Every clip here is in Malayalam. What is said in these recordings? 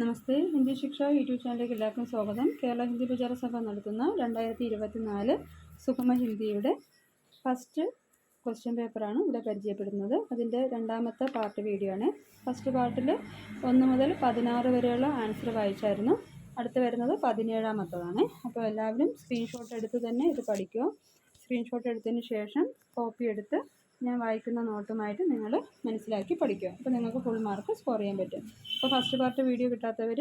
നമസ്തേ ഹിന്ദി ശിക്ഷ യൂട്യൂബ് ചാനലിലേക്ക് എല്ലാവർക്കും സ്വാഗതം. കേരള ഹിന്ദി പ്രചാര സഭ നടത്തുന്ന രണ്ടായിരത്തി ഇരുപത്തിനാല് സുഗമ ഹിന്ദിയുടെ ഫസ്റ്റ് ക്വസ്റ്റ്യൻ പേപ്പറാണ് ഇവിടെ പരിചയപ്പെടുന്നത്. അതിന്റെ രണ്ടാമത്തെ പാർട്ട് വീഡിയോ ആണ്. ഫസ്റ്റ് പാർട്ടിൽ ഒന്ന് മുതൽ പതിനാറ് വരെയുള്ള ആൻസർ വായിച്ചായിരുന്നു. അടുത്ത് വരുന്നത് പതിനേഴാമത്തതാണ്. അപ്പോൾ എല്ലാവരും സ്ക്രീൻഷോട്ട് എടുത്ത് തന്നെ ഇത് പഠിക്കുക. സ്ക്രീൻഷോട്ട് എടുത്തതിന് ശേഷം കോപ്പി എടുത്ത് ഞാൻ വായിക്കുന്ന നോട്ടുമായിട്ട് നിങ്ങൾ മനസ്സിലാക്കി പഠിക്കുക. അപ്പോൾ നിങ്ങൾക്ക് ഫുൾ മാർക്ക് സ്കോർ ചെയ്യാൻ പറ്റും. അപ്പോൾ ഫസ്റ്റ് പാർട്ട് വീഡിയോ കിട്ടാത്തവർ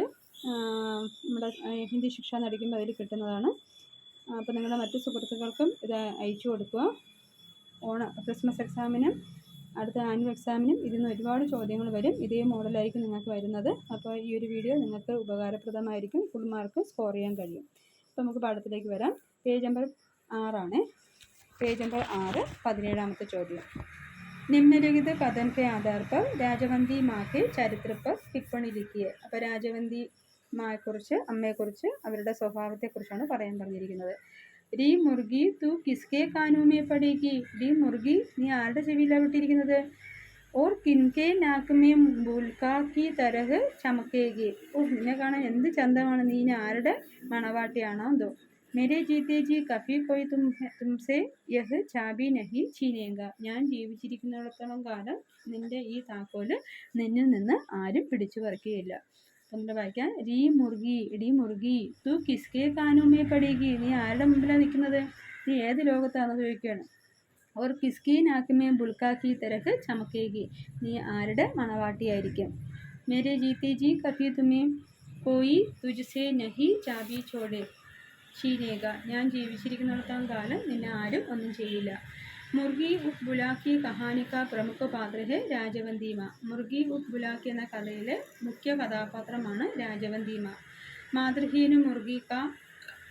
നമ്മുടെ ഹിന്ദി ശിക്ഷ നടിക്കുമ്പോൾ അതിൽ കിട്ടുന്നതാണ്. അപ്പോൾ നിങ്ങളുടെ മറ്റു സുഹൃത്തുക്കൾക്കും ഇത് അയച്ചു കൊടുക്കുക. ഓണ ക്രിസ്മസ് എക്സാമിനും അടുത്ത ആനുവൽ എക്സാമിനും ഇതിൽ നിന്ന് ഒരുപാട് ചോദ്യങ്ങൾ വരും. ഇതേ മോഡലായിരിക്കും നിങ്ങൾക്ക് വരുന്നത്. അപ്പോൾ ഈ ഒരു വീഡിയോ നിങ്ങൾക്ക് ഉപകാരപ്രദമായിരിക്കും. ഫുൾ മാർക്ക് സ്കോർ ചെയ്യാൻ കഴിയും. അപ്പോൾ നമുക്ക് പാഠത്തിലേക്ക് വരാം. പേജ് നമ്പർ ആറാണ്. പേജ് നമ്പർ ആറ് പതിനേഴാമത്തെ ചോദ്യം. നിമ്നലിഖിത കഥൻ കെ രാജവന്തി മാക്ക് ചരിത്രപ്പ് ടിപ്പണി അപ്പോൾ രാജവന്തി മായെക്കുറിച്ച് അമ്മയെക്കുറിച്ച് അവരുടെ സ്വഭാവത്തെക്കുറിച്ചാണ് പറയാൻ പറഞ്ഞിരിക്കുന്നത്. ഡി മുർഗി തു കിസ്കെ കാനൂമിയെ പടേക്ക് ഡി മുർഗി നീ ആരുടെ ചെവിയിലാണ് വിട്ടിരിക്കുന്നത്? ഓർ കിൻകെ നാക്കുമേ ബുൽക്കാക്കി തരഹ് ചമക്കേകി. ഓ നിന്നെ കാണാൻ എന്ത് ചന്തമാണ്? നീ ആരുടെ മണവാട്ടിയാണോ എന്തോ मेरे जीते जी कभी कोई तुम तुमसे यह ചാബി നഹി ചീനേങ്ക ഞാൻ ജീവിച്ചിരിക്കുന്നിടത്തോളം കാലം നിന്റെ ഈ താക്കോല് നിന്നിൽ നിന്ന് ആരും പിടിച്ചു പറിക്കുകയില്ല നമ്മുടെ വായിക്കാം രീ മുർഗി ഇടി മുർഗി തു കിസ്കെ കാനൂമേ പടികി നീ ആരുടെ മുമ്പിലാണ് നിൽക്കുന്നത് നീ ഏത് ലോകത്താണെന്ന് ചോദിക്കുകയാണ് ഓർ കിസ്കി നാക്കുമേ ബുൾക്കാക്കി തിരക്ക് ചമക്കേകി നീ ആരുടെ മണവാട്ടിയായിരിക്കും മേരെ ജീത്തെ ജി കഭി തുമേ കോയി തുജ്സെ നഹി ചാബി ചോടേ ചീനേക ഞാൻ ജീവിച്ചിരിക്കുന്നിടത്തോളം കാലം നിന്നെ ആരും ഒന്നും ചെയ്യില്ല. മുർഗി ഉഫ് ബുലാക്കി കഹാനിക്ക പ്രമുഖ പാത്രഹെ രാജവന്തിമ. മുർഗി ഉഫ് ബുലാക്കി എന്ന കഥയിലെ മുഖ്യ കഥാപാത്രമാണ് രാജവന്തിമ. മാതൃഹീന മുർഗി കാ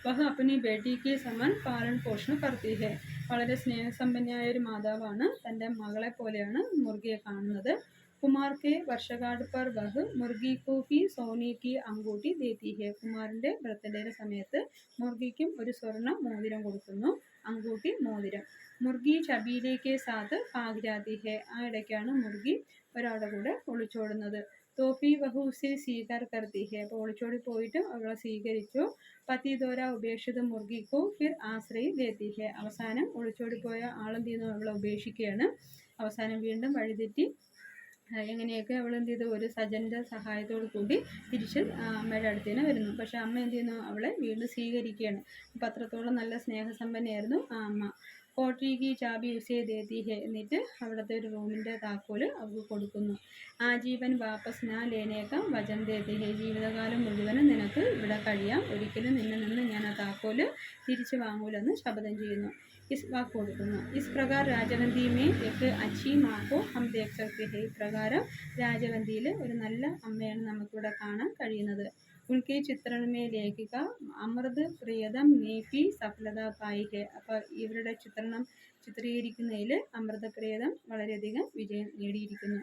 വഹ അപ്പനി ബേട്ടിക്ക് സമൻ പാലൻ പോഷണം കർത്തി ഹെ വളരെ സ്നേഹസമ്പന്നയായ ഒരു മാതാവാണ്. തന്റെ മകളെ പോലെയാണ് മുർഗിയെ കാണുന്നത്. കുമാർ കെ വർഷകാട് പർ വഹ് മുർഗി കോ ഹി സോനി കി അങ്കൂട്ടി ദേത്തി ഹെ. കുമാറിന്റെ ബർത്ത്ഡേയുടെ സമയത്ത് മുർഗിക്കും ഒരു സ്വർണ മോതിരം കൊടുക്കുന്നു. അങ്കൂട്ടി മോതിരം. മുർഗി ചബീലേക്ക് സാത്ത് ഭാഗ്രാതി ഹെ. ആ ഇടയ്ക്കാണ് മുർഗി ഒരാളുടെ കൂടെ ഒളിച്ചോടുന്നത്. തോഫി വഹൂസെ സ്വീകാർ കർത്തി ഹെ. അപ്പോൾ ഒളിച്ചോടി പോയിട്ട് അവളെ സ്വീകരിച്ചു. പതി ഉപേക്ഷിത മുർഗിക്കു ഫിർ ആശ്രയി ദേത്തി ഹെ. അവസാനം ഒളിച്ചോടി പോയ ആളെന്ത് ചെയ്യുന്നു അവളെ ഉപേക്ഷിക്കുകയാണ് അവസാനം വീണ്ടും വഴിതെറ്റി എങ്ങനെയൊക്കെ അവൾ എന്ത് ചെയ്തു? ഒരു സജന്റെ സഹായത്തോടു കൂടി തിരിച്ച് അമ്മയുടെ അടുത്ത് തന്നെ വരുന്നു. പക്ഷേ അമ്മ എന്ത് ചെയ്യുന്നു? അവളെ വീണ്ടും സ്വീകരിക്കുകയാണ്. അപ്പം അത്രത്തോളം നല്ല സ്നേഹസമ്പന്നയായിരുന്നു ആ അമ്മ. കോട്ടിക്ക് ചാബി യൂസ് ചെയ്ത് ഹെ എന്നിട്ട് അവിടുത്തെ ഒരു റൂമിന്റെ താക്കോൽ അവൾക്ക് കൊടുക്കുന്നു. ആ ജീവൻ വാപ്പസ് നാ ലേനേക്ക ഹേ. ജീവിതകാലം മുഴുവനും നിനക്ക് ഇവിടെ കഴിയാം. ഒരിക്കലും നിന്നെ നിന്ന് ഞാൻ ആ താക്കോൽ തിരിച്ചു വാങ്ങൂലെന്ന് ശപഥം ചെയ്യുന്നു. ഇസ് വാക്ക് കൊടുക്കുന്നു ഇസ് പ്രകാർ രാജവന്തിമേ എക്ക് അച്ചി മാക്കോ ഹം ദേഖ് സക്തി ഹെ ഇപ്രകാരം രാജവന്തിയിൽ ഒരു നല്ല അമ്മയാണ് നമുക്കിവിടെ കാണാൻ കഴിയുന്നത് ഉൾക്കെ ചിത്രണമേ ലേഖിക അമൃത് പ്രിയതം നേപി സഫലത പായി ഹെ അപ്പോൾ ഇവരുടെ ചിത്രണം ചിത്രീകരിക്കുന്നതിൽ അമൃതപ്രിയതം വളരെയധികം വിജയം നേടിയിരിക്കുന്നു।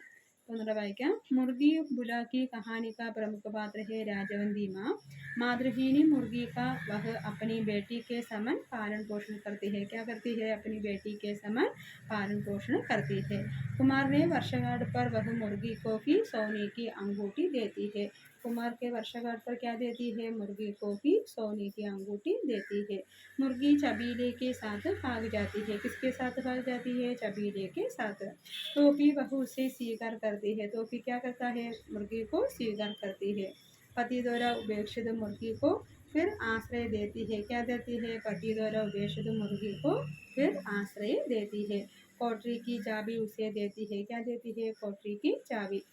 ഒന്നുകൂടെ വായിക്കാം മുർഗി ബുലാക്കി കഹാനി का प्रमुख पात्र है राजवंती माँ मातृहीनी मुर्गी का वह अपनी बेटी के समन पालन पोषण करती है क्या करती है अपनी बेटी के समन पालन पोषण करती है कुमार ने वर्षगांठ पर वह मुर्गी को ही सोने की अंगूठी देती है कुमार के वर्षगांठ पर क्या देती है? मुर्गी को ही सोने की अंगूठी देती है। मुर्गी चबीले के साथ भाग जाती है। किसके साथ भाग जाती है? चबीले के साथ। टोपी वह उसे स्वीकार करती है। टोपी क्या करता है? मुर्गी को स्वीकार करती है। पति द्वारा उपेक्षित मुर्गी को फिर आश्रय देती है। क्या देती है? पति द्वारा उपेक्षित मुर्गी को फिर आश्रय देती है। कोटरी की चाबी उसे देती है। क्या देती है? कोटरी की चाबी।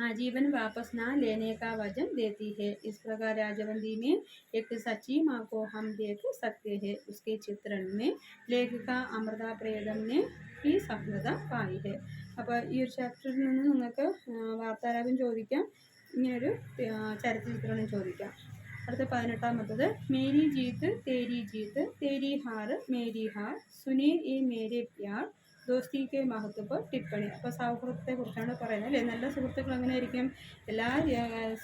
आजीवन वापस ना लेने का वचन देती है इस प्रकार राजवंदी में एक सच्ची माँ को हम देख सकते हैं उसके चित्रण में लेखिका अमृता प्रियदम ने ഈ സഫലത പായി ഹെ അപ്പോൾ ഈ ഒരു ചാപ്റ്ററിൽ നിന്ന് നിങ്ങൾക്ക് ആ, വാർത്താലാപം ചോദിക്കാം ഇങ്ങനൊരു ആ, ചരിത്ര ചിത്രണം ചോദിക്കാം അടുത്ത പതിനെട്ടാമത്തത് Mary ജീത്ത് Teri ജീത്ത് Teri ഹാർ Mary ഹാർ സുനേ A Mere Pyaar Dosti K മഹത്വപ്പ് ടിപ്പണി. അപ്പോൾ സൗഹൃദത്തെ കുറിച്ചാണ് പറയുന്നത് അല്ലേ? നല്ല സുഹൃത്തുക്കൾ അങ്ങനെ ആയിരിക്കും എല്ലാ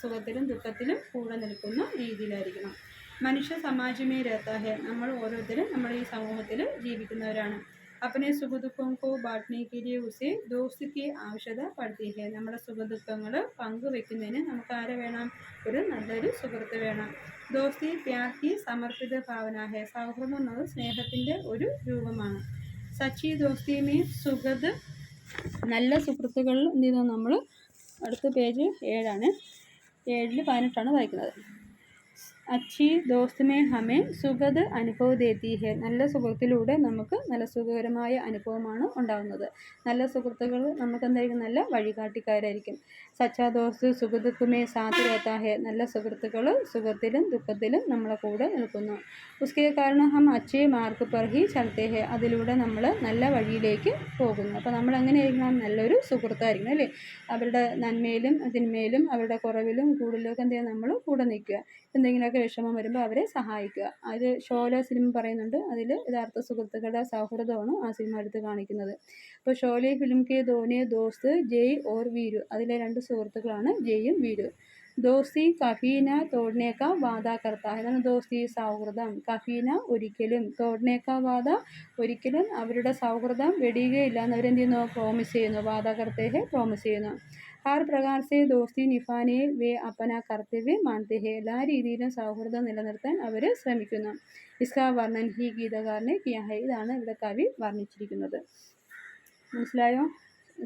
സുഖത്തിലും ദുഃഖത്തിലും കൂടെ നിൽക്കുന്ന രീതിയിലായിരിക്കണം. മനുഷ്യ സമാജമേ രത്താഹെ. നമ്മൾ ഓരോരുത്തരും നമ്മൾ ഈ സമൂഹത്തിൽ ജീവിക്കുന്നവരാണ്. അപ്പനെ സുഖദുഃഖം കോ ബാട്ട്നെ കിരിയ ദോസ്തിക്ക് ആവശ്യത പഠിത്തിക്കുക നമ്മുടെ സുഖദുഃഖങ്ങൾ പങ്കുവെക്കുന്നതിന് നമുക്ക് ആരെ വേണം? ഒരു നല്ലൊരു സുഹൃത്ത് വേണം. ദോസ്തി പ്യാർത്തി സമർപ്പിത ഭാവനാഹെ. സൗഹൃദം എന്നത് സ്നേഹത്തിന്റെ ഒരു രൂപമാണ്. സച്ചി ദോസ്തിമേ സുഗത്. നല്ല സുഹൃത്തുക്കൾ എന്ത് ചെയ്യുന്നു നമ്മൾ അടുത്ത പേജ് ഏഴാണ്. ഏഴിൽ പതിനെട്ടാണ് വായിക്കുന്നത്. അച്ചി ദോസ്ത് ഹമേ സുഖത് അനുഭവ ദേത്തി ഹെ. നല്ല സുഹൃത്തിലൂടെ നമുക്ക് നല്ല സുഖകരമായ അനുഭവമാണ് ഉണ്ടാകുന്നത് നല്ല സുഹൃത്തുക്കൾ നമുക്ക് എന്തായിരിക്കും? നല്ല വഴികാട്ടിക്കാരായിരിക്കും. സച്ചാ ദോസ് സുഖദുഃഖമേ സാത്ത് രഹത്താ ഹെ. നല്ല സുഹൃത്തുക്കൾ സുഖത്തിലും ദുഃഖത്തിലും നമ്മളെ കൂടെ നിൽക്കുന്നു. ഉസ്കേ കാരണം ഹം അച്ഛി മാർക്ക് പർ ഹി ചലത്തെ ഹെ. അതിലൂടെ നമ്മൾ നല്ല വഴിയിലേക്ക് പോകുന്നു. അപ്പോൾ നമ്മൾ എങ്ങനെയായിരിക്കണം നല്ലൊരു സുഹൃത്തായിരിക്കണം അല്ലേ? അവരുടെ നന്മയിലും തിന്മയിലും അവരുടെ കുറവിലും കൂടുതലൊക്കെ എന്ത് ചെയ്യുക? നമ്മൾ കൂടെ നിൽക്കുക. എന്തെങ്കിലുമൊക്കെ വിഷമം വരുമ്പോൾ അവരെ സഹായിക്കുക. അത് ഷോല സിനിമ പറയുന്നുണ്ട്. അതിൽ യഥാർത്ഥ സുഹൃത്തുക്കളുടെ സൗഹൃദമാണ് ആ സിനിമ എടുത്ത് കാണിക്കുന്നത്. അപ്പോൾ ഷോലെ ഫിലിം കെ ധോനെ ദോസ്ത് ജയ് ഓർ വീരു. അതിലെ രണ്ട് സുഹൃത്തുക്കളാണ് ജയും വീരു. ദോസ്തി കഫീന തോടിനേക്ക വാദ കർത്ത എന്നാണ് ദോസ്തി സൗഹൃദം. കഫീന ഒരിക്കലും. തോടിനേക്ക വാദ ഒരിക്കലും അവരുടെ സൗഹൃദം വെടിയുകയില്ല എന്ന് അവരെന്ത് ചെയ്യുന്നു. പ്രോമിസ് ചെയ്യുന്നു വാദകർത്തേഹെ പ്രോമിസ് ചെയ്യുന്നു. ഹർ പ്രകാർ സെ ദോസ്തി നിഫാനെ വേ അപ്പന കർത്തവ്യ മാനത്തെ ഹെ. എല്ലാ രീതിയിലും സൗഹൃദം നിലനിർത്താൻ അവർ ശ്രമിക്കുന്നു. ഇസ്കാ വർണൻ ഹി ഗീതകാരനെ കിയാഹെ ഇതാണ് ഇവിടെ കവി വർണിച്ചിരിക്കുന്നത്. മനസ്സിലായോ?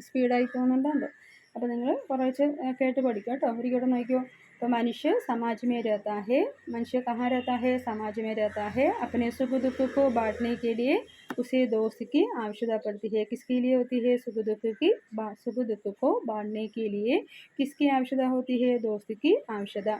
സ്പീഡായി പോകുന്നുണ്ടോ? അപ്പോൾ നിങ്ങൾ കുറച്ച് കേട്ട് പഠിക്കുക കേട്ടോ ഒരിക്കലും നോക്കിയോ तो मनुष्य समाज में रहता है मनुष्य कहाँ रहता है समाज में रहता है अपने सुख दुख को बांटने के लिए उसे दोस्त की आवश्यकता पड़ती है किसके लिए होती है सुख दुख की सुख दुख को बांटने के लिए किसकी आवश्यकता होती है दोस्त की आवश्यकता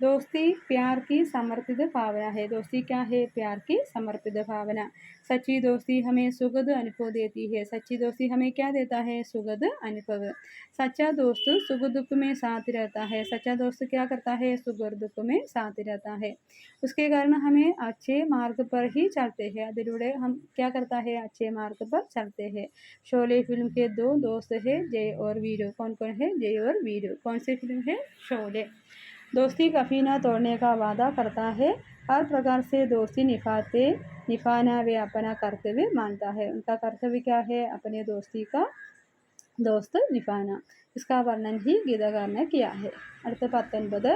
दोस्ती प्यार की समर्पित भावना है। दोस्ती क्या है? प्यार की समर्पित भावना। सच्ची दोस्ती हमें सुगद अनुभव देती है। सच्ची दोस्ती हमें क्या देता है? सुगद अनुभव। सच्चा दोस्त सुख दुख में साथ रहता है। सच्चा दोस्त क्या करता है? सुख और दुख में साथ रहता है। उसके कारण हमें अच्छे मार्ग पर ही चलते हैं। अधिलूടെ हम क्या करता है? अच्छे मार्ग पर चलते हैं। शोले फ़िल्म के दो दोस्त है, जय और वीरू। कौन कौन है? जय और वीरू। कौन सी फ़िल्म है? शोले। दोस्ती कभी ना तोड़ने का वादा करता है हर प्रकार से दोस्ती निभाते निभाना वे अपना कर्तव्य मानता है उनका कर्तव्य क्या है अपने दोस्ती का दोस्त निभाना इसका वर्णन ही गीताकार ने किया है അടുത്ത പത്തൊൻപത്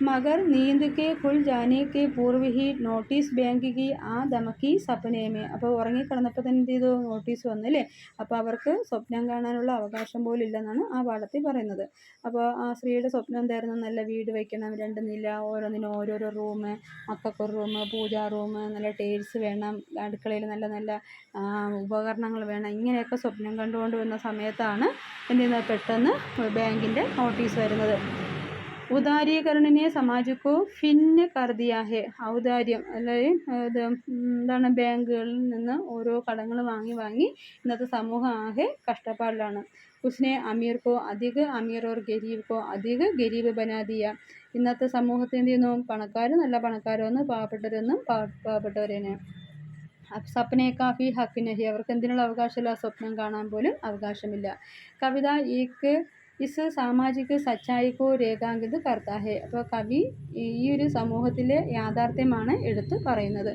मगर नींद के खुल जाने के पूर्व ही നോട്ടീസ് बैंक की ആ ധമക്കി സപ്പനയമേ അപ്പോൾ ഉറങ്ങിക്കിടന്നപ്പോൾ തന്നെ എന്ത് ചെയ്തു നോട്ടീസ് വന്നല്ലേ അപ്പോൾ അവർക്ക് സ്വപ്നം കാണാനുള്ള അവകാശം പോലും ഇല്ലെന്നാണ് ആ പാഠത്തിൽ പറയുന്നത് അപ്പോൾ ആ സ്ത്രീയുടെ സ്വപ്നം എന്തായിരുന്നു നല്ല വീട് വയ്ക്കണം രണ്ട് നില ഓരോന്നിനും ഓരോരോ റൂം മക്കൾക്കൊരു റൂം പൂജാ റൂം നല്ല ടൈൽസ് വേണം അടുക്കളയിൽ നല്ല നല്ല ഉപകരണങ്ങൾ വേണം ഇങ്ങനെയൊക്കെ സ്വപ്നം കണ്ടുകൊണ്ട് വന്ന സമയത്താണ് എന്ത് ചെയ്യുന്നത് പെട്ടെന്ന് ബാങ്കിൻ്റെ നോട്ടീസ് വരുന്നത് ഉദാരീകരണനെ സമാജക്കോ. ഫിന്നെ കർദിയാഹെ. ഔദാര്യം. അല്ലെങ്കിൽ ഇത് എന്താണ്? ബാങ്കുകളിൽ നിന്ന് ഓരോ കടങ്ങൾ വാങ്ങി വാങ്ങി ഇന്നത്തെ സമൂഹം ആകെ കഷ്ടപ്പാടിലാണ്. ഉസ്നെ അമീർ കോ അധിക അമീർ ഓർ ഗരീബ് കോ അധിക ഗരീബ് ബനാദിയ. ഇന്നത്തെ സമൂഹത്തിൽ എന്ത് ചെയ്യുന്നു? പണക്കാർ നല്ല പണക്കാരൊന്ന് പാവപ്പെട്ടവരൊന്നും പാവപ്പെട്ടവരേനെ. സപ്നെ കാഫി ഹക്കിനഹി. അവർക്ക് എന്തിനുള്ള അവകാശമില്ല? സ്വപ്നം കാണാൻ പോലും അവകാശമില്ല. കവിത ഏക്ക് ഇസ് സാമാജിക സച്ചായിക്കോ രേഖാങ്കിത് കർത്താഹെ. അപ്പോൾ കവി ഈ ഒരു സമൂഹത്തിലെ യാഥാർത്ഥ്യമാണ് എടുത്ത് പറയുന്നത്.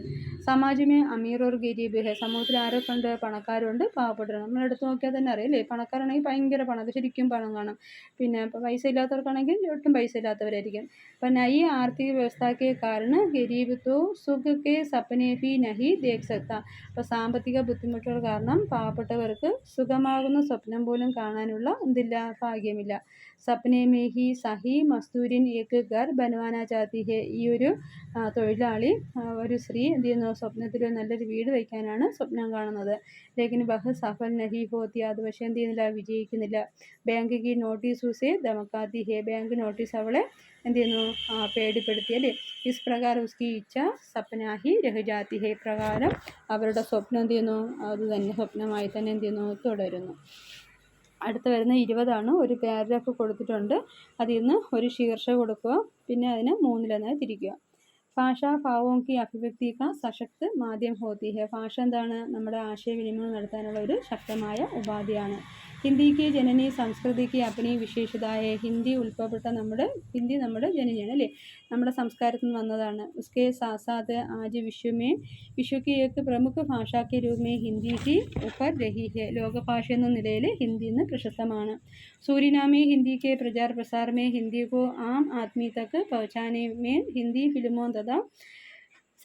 സമാജമേ അമീർ ഓർ ഗരീബ് ഹെ സമൂഹത്തിൽ ആരൊക്കെ ഉണ്ട് പണക്കാരുണ്ട്. പാവപ്പെട്ടവരുണ്ട് നമ്മൾ എടുത്ത് നോക്കിയാൽ തന്നെ അറിയില്ലേ പണക്കാരാണെങ്കിൽ ഭയങ്കര പണം. ശരിക്കും പണം കാണും. പിന്നെ ഇപ്പോൾ പൈസ ഇല്ലാത്തവർക്കാണെങ്കിൽ ഒട്ടും പൈസ ഇല്ലാത്തവരായിരിക്കും. അപ്പം നയി ആർത്ഥിക വ്യവസ്ഥയ്ക്ക് കാരണം ഗരീബ് തോ സുഖ കെ സപ്പനെ ഭി നഹി ദേഖ് സക്ത അപ്പോൾ സാമ്പത്തിക ബുദ്ധിമുട്ടുകൾ കാരണം പാവപ്പെട്ടവർക്ക് സുഖമാകുന്ന സ്വപ്നം പോലും കാണാനുള്ള എന്തില്ല ഭാഗ്യമില്ല സപ്നെ മേ ഹി സഹി മസ്തൂരിൻ ഏക്ക് ഗർ ബനുവാന ചാത്തി ഹെ. ഈ ഒരു തൊഴിലാളി ഒരു സ്ത്രീ എന്ത് ചെയ്യുന്നു? സ്വപ്നത്തിൽ നല്ലൊരു വീട് വയ്ക്കാനാണ് സ്വപ്നം കാണുന്നത്. ലേക്കിന് ബഹ സഫൽ നഹി ഹോത്തി അത് പക്ഷേ എന്ത് ചെയ്യുന്നില്ല? വിജയിക്കുന്നില്ല. ബാങ്ക് കി നോട്ടീസ് ഉസേ ധമക്കാത്തി ഹെ. ബാങ്ക് നോട്ടീസ് അവളെ എന്ത് ചെയ്യുന്നു? പേടിപ്പെടുത്തി അല്ലേ? ഇസ് പ്രകാരം ഉസ്കി ഇച്ഛ സപ്നാഹി രഹുജാതി ഹെ. പ്രകാരം അവരുടെ സ്വപ്നം എന്ത് ചെയ്യുന്നു? അത് തന്നെ സ്വപ്നമായി തന്നെ എന്ത് ചെയ്യുന്നു? തുടരുന്നു. അടുത്ത് വരുന്ന ഇരുപതാണ് ഒരു പാരഗ്രാഫ് കൊടുത്തിട്ടുണ്ട്. അതിൽ നിന്ന് ഒരു ശീർഷ കൊടുക്കുക. പിന്നെ അതിന് മൂന്നിലൊന്നായി തിരിക്കുക. ഭാഷാ ഭാവവും കി അഭിവ്യക്തി ക സശക്ത് മാധ്യം ഹോത്തി ഭാഷ എന്താണ്? നമ്മുടെ ആശയവിനിമയം നടത്താനുള്ള ഒരു ശക്തമായ ഉപാധിയാണ്. ഹിന്ദിക്ക് ജനനി സംസ്കൃതിക്ക് അപ്പനി വിശേഷതായ ഹിന്ദി ഉത്ഭവപ്പെട്ട നമ്മുടെ ഹിന്ദി നമ്മുടെ ജനനിയാണ് അല്ലേ? നമ്മുടെ സംസ്കാരത്തിൽ നിന്ന് വന്നതാണ്. ഉസ്കെ സാസാദ് ആജ് വിശ്വമേ വിശ്വക്ക് ഏക്ക് പ്രമുഖ ഭാഷാക്ക് രൂപമേ ഹിന്ദി ഹി ഉപർ രഹി ലോകഭാഷ എന്ന നിലയിൽ ഹിന്ദി ഇന്ന് പ്രശസ്തമാണ്. സൂരിനാമി ഹിന്ദിക്ക് പ്രചാര പ്രസാരമേ ഹിന്ദിക്കോ ആം ആദ്മി തക്ക് പഹചാനെ മേ ഹിന്ദി ഫിലിമോ തഥാ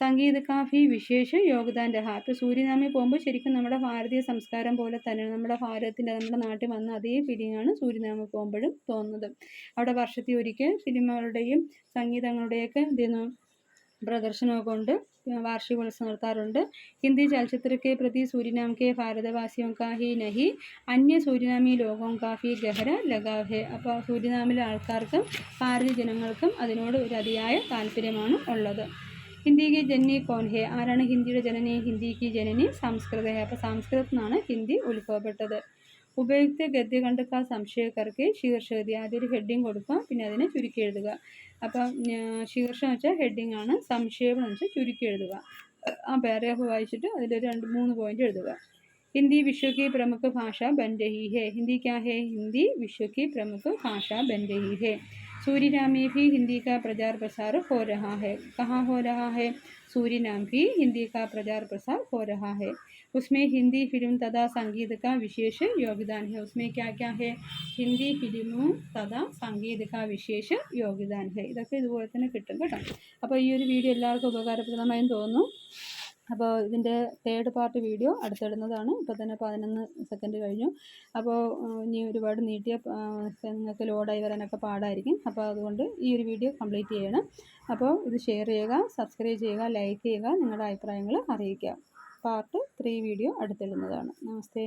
സംഗീത കാഫി വിശേഷ യോഗദാൻ രഹ. ഇപ്പോൾ സൂര്യനാമി പോകുമ്പോൾ ശരിക്കും നമ്മുടെ ഭാരതീയ സംസ്കാരം പോലെ തന്നെയാണ് നമ്മുടെ ഭാരതത്തിന്റെ നമ്മുടെ നാട്ടിൽ വന്ന അതേ ഫീലിംഗാണ് സൂര്യനാമി പോകുമ്പോഴും തോന്നുന്നത്. അവിടെ വർഷത്തിൽ ഒരിക്കൽ സിനിമകളുടെയും സംഗീതങ്ങളുടെയൊക്കെ ഇതിന് പ്രദർശനമൊക്കെ ഉണ്ട് വാർഷികോത്സവം നടത്താറുണ്ട്. ഹിന്ദി ചലച്ചിത്രക്കെ പ്രതി സൂര്യനാം കെ ഭാരതവാസിയോം കാ നഹി അന്യ സൂര്യനാമി ലോകവും കാഫി ഗഹര ലഗാഹെ അപ്പോൾ സൂര്യനാമിലെ ആൾക്കാർക്കും ഭാരതീയ ജനങ്ങൾക്കും അതിനോട് ഒരു അതിയായ താല്പര്യമാണ് ഉള്ളത്. ഹിന്ദി കി ജനനി കോൻ ഹെ ആരാണ് ഹിന്ദിയുടെ ജനനി? ഹിന്ദി കി ജനനി സംസ്കൃത. ഹെ അപ്പോൾ സംസ്കൃതത്തിൽ നിന്നാണ് ഹിന്ദി ഉത്ഭവപ്പെട്ടത്. ഉപയുക്ത ഗദ്യ കണ്ടുക്ക സംശയക്കാർക്ക് ശീർഷഗതി. ആദ്യം ഒരു ഹെഡിങ് കൊടുക്കുക പിന്നെ അതിനെ ചുരുക്കി എഴുതുക. അപ്പം ശീർഷം വെച്ചാൽ ഹെഡിങ് ആണ്. സംശയം എന്ന് വെച്ചാൽ ചുരുക്കി എഴുതുക. ആ പാരഗ്രാഫ് വായിച്ചിട്ട് അതിൽ രണ്ട് മൂന്ന് പോയിന്റ് എഴുതുക. हिंदी विश्व की प्रमुख भाषा बन रही है हिंदी क्या है हिंदी विश्व की प्रमुख भाषा बन रही है सूरीनाम में भी हिंदी का प्रचार प्रसार हो रहा है कहाँ हो रहा है सूरीनाम भी हिंदी का प्रचार प्रसार हो रहा है उसमें हिंदी फिल्म तथा संगीत का विशेष योगदान है उसमें क्या क्या है ഹിന്ദി ഫിലിമും തഥാ സംഗീത का വിശേഷ യോഗ്യദാൻ ഹെ ഇതൊക്കെ ഇതുപോലെ തന്നെ കിട്ടും കേട്ടോ അപ്പോൾ ഈ ഒരു വീഡിയോ എല്ലാവർക്കും ഉപകാരപ്രദമായെന്ന് തോന്നുന്നു അപ്പോൾ ഇതിന്റെ തേർഡ് പാർട്ട് വീഡിയോ അടുത്തിടുന്നതാണ്. ഇപ്പോൾ തന്നെ പതിനൊന്ന് സെക്കൻഡ് കഴിഞ്ഞു. അപ്പോൾ ഇനി ഒരുപാട് നീട്ടിയ നിങ്ങൾക്ക് ലോഡായി വരാനൊക്കെ പാടായിരിക്കും. അപ്പോൾ അതുകൊണ്ട് ഈ ഒരു വീഡിയോ കംപ്ലീറ്റ് ചെയ്യണം. അപ്പോൾ ഇത് ഷെയർ ചെയ്യുക സബ്സ്ക്രൈബ് ചെയ്യുക ലൈക്ക് ചെയ്യുക നിങ്ങളുടെ അഭിപ്രായങ്ങൾ അറിയിക്കുക. പാർട്ട് ത്രീ വീഡിയോ അടുത്തിടുന്നതാണ്. നമസ്തേ.